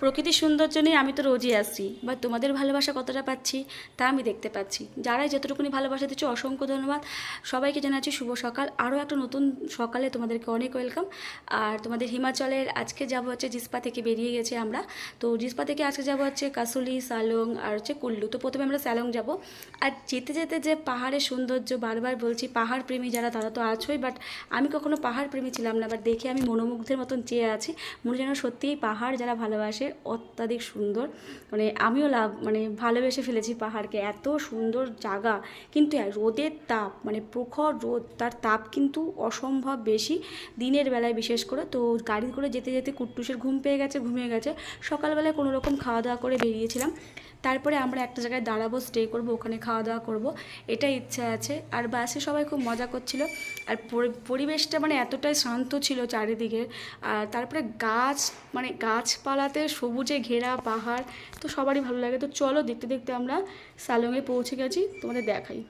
প্রকৃতির সৌন্দর্য নিয়ে আমি তো রোজই আসছি, বা তোমাদের ভালোবাসা কতটা পাচ্ছি, তা আমি দেখতে পাচ্ছি। যারাই যতটুকুনি ভালোবাসা দিচ্ছ, অসংখ্য ধন্যবাদ। সবাইকে জানাচ্ছি শুভ সকাল। আরও একটা নতুন সকালে তোমাদেরকে অনেক ওয়েলকাম। আর তোমাদের হিমাচলের আজকে যাব হচ্ছে জিসপা থেকে বেরিয়ে গেছে আমরা। তো জিসপা থেকে আজকে যাব হচ্ছে কাসুলি, সালং আর হচ্ছে কুল্লু। তো প্রথমে আমরা স্যালং যাব। আর যেতে যেতে যে পাহাড়ের সৌন্দর্য, বারবার বলছি পাহাড় প্রেমী যারা, তারা তো আছোই বাট আমি কখনো পাহাড় প্রেমী ছিলাম না। বাট দেখে আমি মনোমুগ্ধের মতন চেয়ে আছি। মনে যেন সত্যিই পাহাড় যারা ভালোবাসে অত্যাধিক সুন্দর। মানে আমিও লাভ মানে ভালোবেসে ফেলেছি পাহাড়কে। এত সুন্দর জায়গা কিন্তু হ্যাঁ, রোদের তাপ মানে প্রখর রোদ তার তাপ কিন্তু অসম্ভব বেশি। দিনের বেলায় বিশেষ করে তো গাড়ি করে যেতে যেতে কুট্টুসের ঘুম পেয়ে গেছে ঘুমিয়ে গেছে। সকালবেলায় কোনো রকম খাওয়া দাওয়া করে বেরিয়েছিলাম। তারপরে আমরা একটা জায়গায় দাঁড়াবো স্টে করব ওখানে খাওয়া দাওয়া করব। এটা ইচ্ছা আছে। আর বাসে সবাই খুব মজা করছিল। আর পরিবেশটা মানে এতটাই শান্ত ছিল চারিদিকে। আর তারপরে গাছ মানে গাছপালাতে সবুজে ঘেরা পাহাড়, তো সবারই ভালো লাগে। তো চলো দেখতে দেখতে আমরা সালংয়ে পৌঁছে গেছি, তোমাদের দেখাই।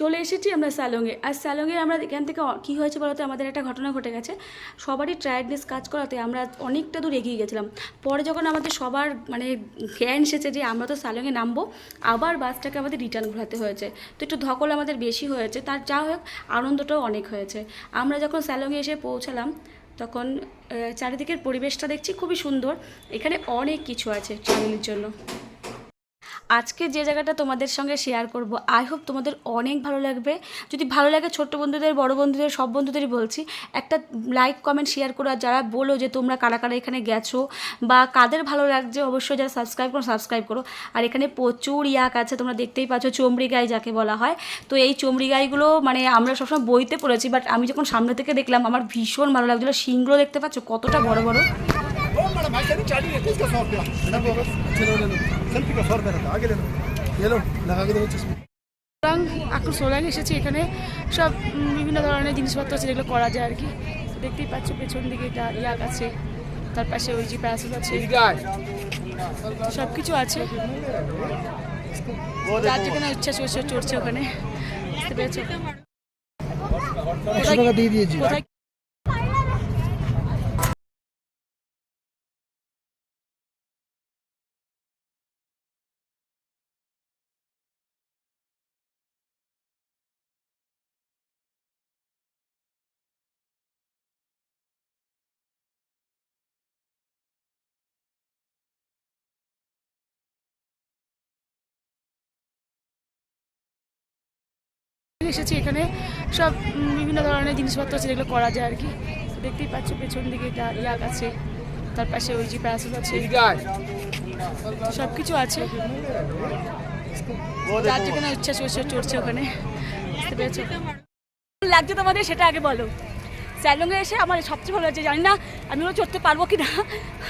চলে এসেছি আমরা স্যালংয়ে আর স্যালংয়ে আমরা এখান থেকে কী হয়েছে বলতে আমাদের একটা ঘটনা ঘটে গেছে। সবারই ট্রায়ার্ডনেস কাজ করাতে আমরা অনেকটা দূর এগিয়ে গেছিলাম। পরে যখন আমাদের সবার মানে জ্ঞান এসেছে যে আমরা তো স্যালংয়ে নামবো, আবার বাসটাকে আমাদের রিটার্ন ঘোরাতে হয়েছে। তো একটু ধকল আমাদের বেশি হয়েছে। তার যা হোক, আনন্দটাও অনেক হয়েছে। আমরা যখন স্যালংয়ে এসে পৌঁছালাম তখন চারিদিকের পরিবেশটা দেখছি খুবই সুন্দর। এখানে অনেক কিছু আছে ট্রাভেলের জন্য। আজকে যে জায়গাটা তোমাদের সঙ্গে শেয়ার করব আই হোপ তোমাদের অনেক ভালো লাগবে। যদি ভালো লাগে ছোট্ট বন্ধুদের, বড় বন্ধুদের, সব বন্ধুদেরই বলছি, একটা লাইক কমেন্ট শেয়ার করো। যারা বলো যে তোমরা কারা কারা এখানে গেছো বা কাদের ভালো লাগছে, অবশ্যই যারা সাবস্ক্রাইব করো সাবস্ক্রাইব করো। আর এখানে প্রচুর ইয়াক আছে, তোমরা দেখতেই পাচ্ছ চমড়ি গাই যাকে বলা হয়। তো এই চমড়ি গাইগুলো মানে আমরা সবসময় বইতে পড়েছি বাট আমি যখন সামনে থেকে দেখলাম, আমার ভীষণ ভালো লাগছিল। শিংগুলো দেখতে পাচ্ছ কতটা বড় বড়। সুতরাং এখন সোলাং এসেছি এখানে। সব বিভিন্ন ধরনের জিনিসপত্র আছে যেগুলো করা যায় আর কি। দেখতেই পাচ্ছ পেছন দিকে এটা ইয়াক আছে তার পাশে ওই যে প্যাসেজ আছে। সব কিছু আছে। যার যেখানে ইচ্ছা চড়ছে চড়ছে ওখানে। বুঝতে পেরেছ? কোথায় এসেছি এখানে। সব বিভিন্ন ধরনের জিনিসপত্র আছে, যেগুলো করা যায় আর কি। দেখতেই পাচ্ছ, পেছন দিকে ইয়াক আছে, তার পাশে ওই যে প্যারাসুট আছে। সব কিছু আছে। যার যেখানে ইচ্ছা সে চড়ছে ওখানে। বুঝতে পেরেছ? লাগছে তোমাদের, সেটা আগে বলো। স্যালুঙে এসে আমার সবচেয়ে ভালো লাগছে, জানি না আমি ওগুলো চড়তে পারব কি না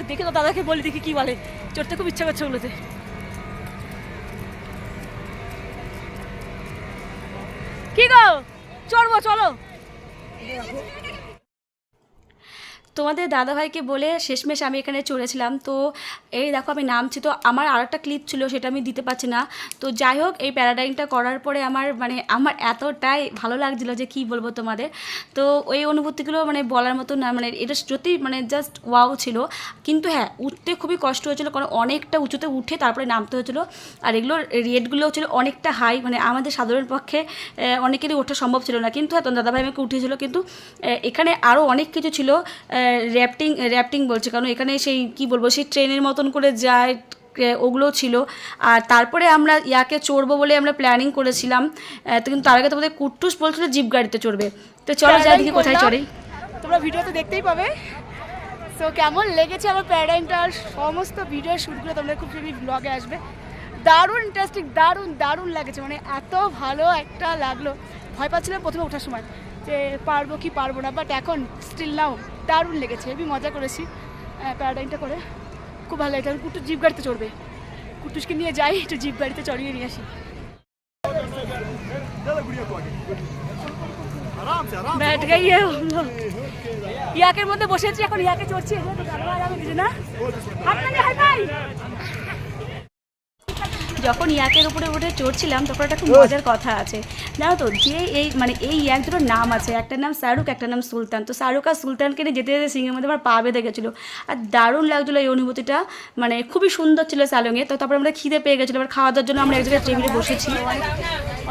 দেখে তো দাদাকে বলি, দেখি কি বলে। চড়তে খুব ইচ্ছা করছে ওগুলোতে। চলো। তোমাদের দাদাভাইকে বলে শেষমেশ আমি এখানে চলেছিলাম। তো এই দেখো আমি নামছি, তো আমার আর একটা ক্লিপ ছিল, সেটা আমি দিতে পারছি না। তো যাই হোক, এই প্যারাডাইমটা করার পরে আমার মানে আমার এতটাই ভালো লাগছিল যে কি বলব তোমাদের। তো ওই অনুভূতিগুলো মানে বলার মতো না মানে এটা সত্যি মানে জাস্ট ওয়াও ছিল। কিন্তু হ্যাঁ উঠতে খুবই কষ্ট হয়েছিল, কারণ অনেকটা উঁচুতে উঠে তারপরে নামতে হয়েছিল। আর এগুলোর রেটগুলো ছিল অনেকটা হাই মানে আমাদের সাধারণ পক্ষে অনেকেরই ওঠা সম্ভব ছিল না। কিন্তু হ্যাঁ তোমার দাদাভাই আমাকে উঠেছিল কিন্তু এখানে আরও অনেক কিছু ছিল। র্যাপটিং র্যাপটিং বলছে কারণ এখানে সেই কি বলব সেই ট্রেনের মতন করে যায় ওগুলো ছিল। আর তারপরে আমরা ইয়াকে চড়বো বলে আমরা প্ল্যানিং করেছিলাম। তো কিন্তু তার আগে তোমাদের কুট্টুস বলছিল জিপ গাড়িতে চড়বে। তো চলো যাই দেখি কোথায় চড়ে। তোমরা ভিডিওতে দেখতেই পাবে। সো কেমন লেগেছে আমার প্যারাডাইমটার সমস্ত ভিডিও শ্যুটগুলো তোমরা খুব শীঘ্রই ব্লগে আসবে। দারুণ ইন্টারেস্টিং দারুণ দারুণ লাগেছে। মানে এত ভালো একটা লাগল। ভয় পাচ্ছিলাম প্রথমে ওঠার সময়। যে পারব কি পারব না বাট এখন স্টিল নাও দারুণ লেগেছে আমি মজা করেছি প্যারাডাইনটা করে। খুব ভালো লাগে কুটু জিপ গাড়িতে চড়বে। কুটুসকে নিয়ে যাই, একটু জিপ গাড়িতে চড়িয়ে নিয়ে আসি। ব্যাট গাই ইয়াকের মধ্যে বসেছি, এখন ইয়াকে চড়ছি না। যখন ইয়াকের উপরে উঠে চড়ছিলাম তখন একটা খুব মজার কথা আছে। জানো তো যে এই মানে এই ইয়াক দুটোর নাম আছে একটার নাম শাহরুখ একটা নাম সুলতান। তো শাহরুখ আর সুলতানকে নিয়ে যেতে যেতে সিংহের মধ্যে আমার পা বেঁধে গেছিল। আর দারুণ লাগছিল এই অনুভূতিটা মানে খুবই সুন্দর ছিল সালংয়ে তো তারপরে আমরা খিদে পেয়ে গেছিল এবার খাওয়া দাওয়ার জন্য আমরা এক জায়গায় টেবিলে বসেছি।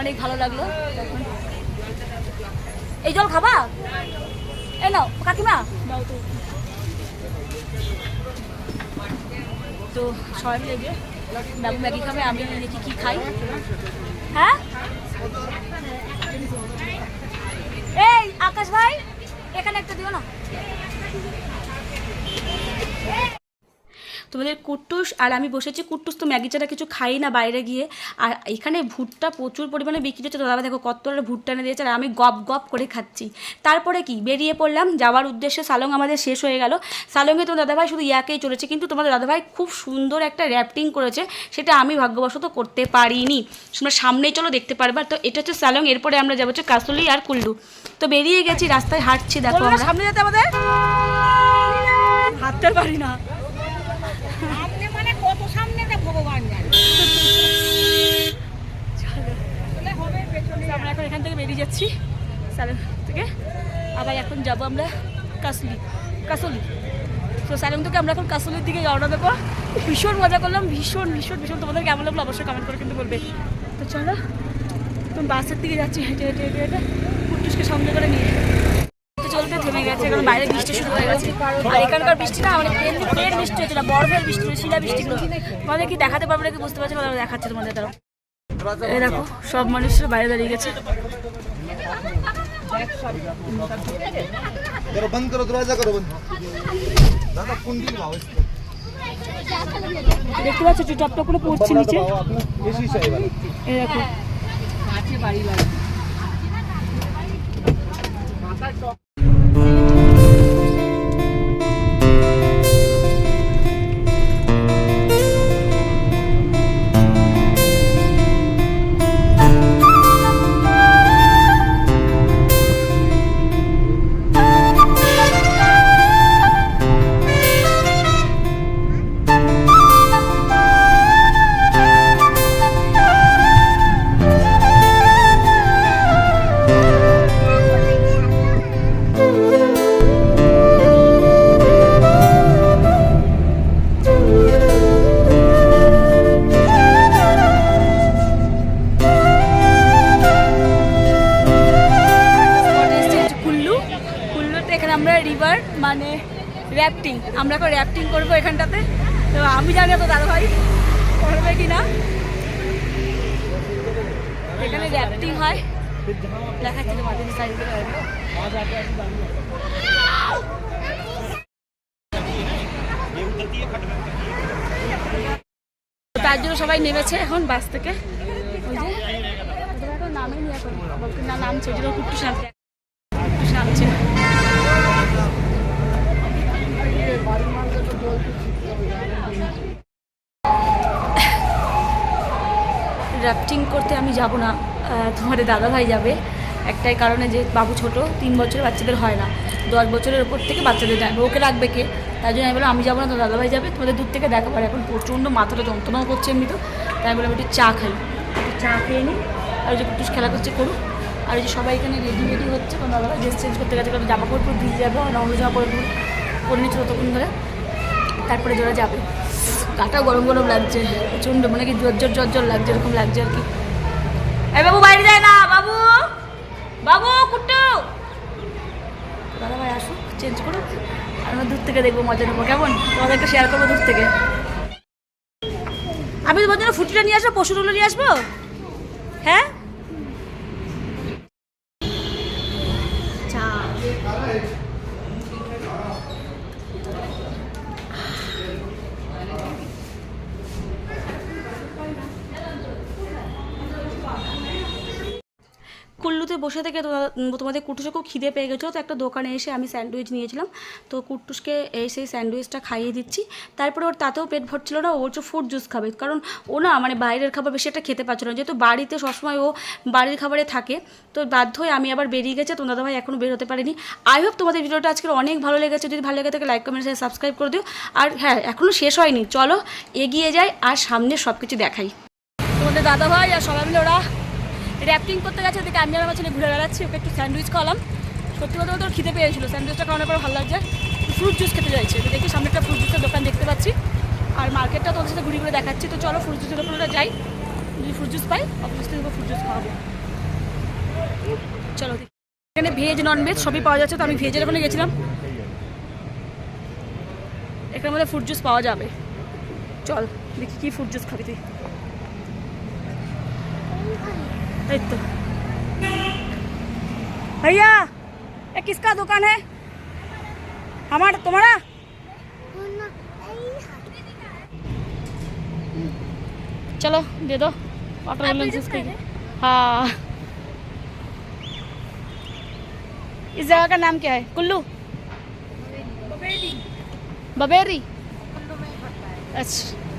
অনেক ভালো লাগল। এই জল খাবা? এ নাও কাকিমা। তো সবাই মিলে গিয়ে বাবু ম্যাগি খাবে আমি দেখি কি খাই। হ্যাঁ? এই, আকাশ ভাই, এখানে একটা দিও না। তোমাদের কুট্টুস আর আমি বসেছি কুট্টুস তো ম্যাগি ছাড়া কিছু খাই না বাইরে গিয়ে। আর এখানে ভুট্টা প্রচুর পরিমাণে বিক্রি হচ্ছে। তো দাদা দেখো কতটা ভুট্টা এনে দিয়েছে আর আমি গপ গপ করে খাচ্ছি। তারপরে কি? বেরিয়ে পড়লাম যাওয়ার উদ্দেশ্যে সালং আমাদের শেষ হয়ে গেল। সালংয়ে তোমার দাদাভাই শুধু ইয়াকেই চলেছে কিন্তু তোমাদের দাদাভাই খুব সুন্দর একটা র্যাপটিং করেছে সেটা আমি ভাগ্যবশত করতে পারিনি। তোমরা সামনেই চলো দেখতে পারবে। তো এটা হচ্ছে সালং এরপরে আমরা যাব হচ্ছে কাসলি আর কুল্লু। তো বেরিয়ে গেছি রাস্তায় হাঁটছি দেখো আমরা। সামনে যেতে আমাদের? হাঁটতে পারি না সামনে মানে কত সামনে এটা ভগবান জানে তাহলে হবে পেছনে তো আমরা এখন থেকে বেরিয়ে যাচ্ছি সালেম থেকে। আবার এখন যাব আমরা কাসলি কাসলি। তো সালেম থেকে আমরা এখন কাসলির দিকে রওনা দেবো। ভীষণ মজা করলাম ভীষণ ভীষণ ভীষণ। তোমাদের কেমন লাগল অবশ্যই কমেন্ট করে কিন্তু বলবে। তো চলো তুমি বাসের দিকে যাচ্ছি হেঁটে হেঁটে হেঁটে হেঁটে কুট্টুসকে সঙ্গে করে নিয়ে। চলতে গেছে কারণ বাইরে বৃষ্টি শুরু হয়ে গেছে। এখানকার বৃষ্টি না মানে বৃষ্টি হচ্ছে না বরফের বৃষ্টি হচ্ছে, শিলা বৃষ্টিগুলো। তোমাদের কি দেখাতে পারব নাকি বুঝতে পারছি তারা দেখাচ্ছে তোমাদের। তারা এই দেখো সব মানুষের বাইরে দাঁড়িয়ে গেছে। করো দরজা করো দেখতে পাচ্ছ টপটা করে পড়ছে নিচে। আমরা এখন র্যাফটিং করব এখানটাতে। তো আমি জানি তো দাদা ভাই করবে কি না এখানে র্যাফটিং হয়। তার জন্য সবাই নেমেছে এখন বাস থেকে। নামে নিয়ে এখন বলছে, না, নামছে। ওই জন্য কুট্টু সামনে কুট্টু নামছে র্যাফটিং করতে আমি যাব না। তোমাদের দাদাভাই যাবে। একটাই কারণে যে বাবু ছোট, তিন বছরের বাচ্চাদের হয় না। দশ বছরের ওপর থেকে বাচ্চাদের যাবে ওকে রাখবে কে? তাই জন্য আমি বললাম, আমি যাব না তো দাদাভাই যাবে। তোমাদের দূর থেকে দেখা পারে এখন প্রচণ্ড মাথাটা যন্ত্রণাও করছে এমনি তো। তাই আমি বললাম, একটু চা খাই। একটু চা খেয়ে নিই আর যে কুটুস খেলা করছে, করুক। আর যে সবাই এখানে রেডি রেডি হচ্ছে। কারণ দাদাভাই ড্রেস চেঞ্জ করতে গেছে, কারণ জামা কাপড় পুরো ভিজে যাবে আর অন্য জামা কাপড় পুরো নিচ্ছে ততক্ষণ ধরে। তারপরে জোরে যাবে। গাটা গরম গরম লাগছে, প্রচণ্ড মানে কি জোর জোর জোর জোর লাগছে, এরকম লাগছে আর কি। বাবু, বাইরে যায় না, বাবু! বাবু, কুট্টু! দাদা ভাই আসুক চেঞ্জ করুক আমরা দূর থেকে দেখব, মজা নেব, কেমন? তোমাদেরকে শেয়ার করব দূর থেকে। আমি তোমার জন্য ফুটিটা নিয়ে আসব, পশুগুলো নিয়ে আসব? হ্যাঁ চা কুল্লুতে বসে থেকে তো- তোমাদের কুটুসে খুব খিদে পেয়ে গেছিল, তো একটা দোকানে এসে আমি স্যান্ডউইচ নিয়েছিলাম। তো কুটুসকে এই সেই স্যান্ডউইচটা খাইয়ে দিচ্ছি। তারপরে ওর তাতেও পেট ভরছিল না, ও হচ্ছে ফ্রুট জুস খাবে। কারণ ও না মানে বাইরের খাবার বেশি একটা খেতে পারছিল না। যেহেতু বাড়িতে সবসময় ও বাড়ির খাবারে থাকে, তো বাধ্য হয়ে আমি আবার বেরিয়ে গেছে তোমার দাদাভাই এখনও বের হতে পারিনি। আই হোপ তোমাদের ভিডিওটা আজকে অনেক ভালো লেগেছে। যদি ভালো লেগে থাকে লাইক কমেন্ট সাবস্ক্রাইব করে দিও। আর হ্যাঁ এখনও শেষ হয়নি। চলো, এগিয়ে যাই, আর সামনে সব কিছু দেখাই। তোমাদের দাদা ভাই আর সবাই মিলে ওরা র্যাপিং করতে গেছে, ওদিকে আমি আর আমার ছেলে ঘুরে বেড়াচ্ছি, ওকে একটু স্যান্ডউইচ খাওয়ালাম। সত্যি কথা বলতে খিদে পেয়েছিল স্যান্ডউইচটা খাওয়ানোর পর ভালো লাগছে। ফ্রুট জুস খেতে চাইছে, তো দেখি সামনে একটা ফ্রুট জুসের দোকান দেখতে পাচ্ছি। আর মার্কেটটা তোমাদের সাথে ঘুরে ঘুরে দেখাচ্ছি, তো চলো ফ্রুট জুসের দোকানটা যাই। যদি ফ্রুট জুস পাই অবশ্যই তোকে ফ্রুট জুস খাওয়াবো। চলো এখানে ভেজ নন ভেজ সবই পাওয়া যাচ্ছে, তো আমি ভেজের ওখানে গেছিলাম। এখানে মধ্যে ফ্রুট জুস পাওয়া যাবে। চল, দেখি কি ফ্রুট জুস খাবি তুই। এই তো भैया ये किसका दुकान है हमारा तुम्हारा चलो दे दो वाटर हाँ इस जगह का नाम क्या है कुल्लू बबेरी अच्छा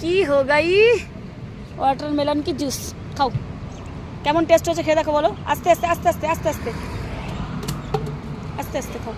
কি হো গাই? ওয়াটারমেলন কি জুস খাও। কেমন টেস্ট হচ্ছে খেয়ে দেখো বলো। আস্তে আস্তে আস্তে আস্তে আস্তে আস্তে। আস্তে আস্তে খাও।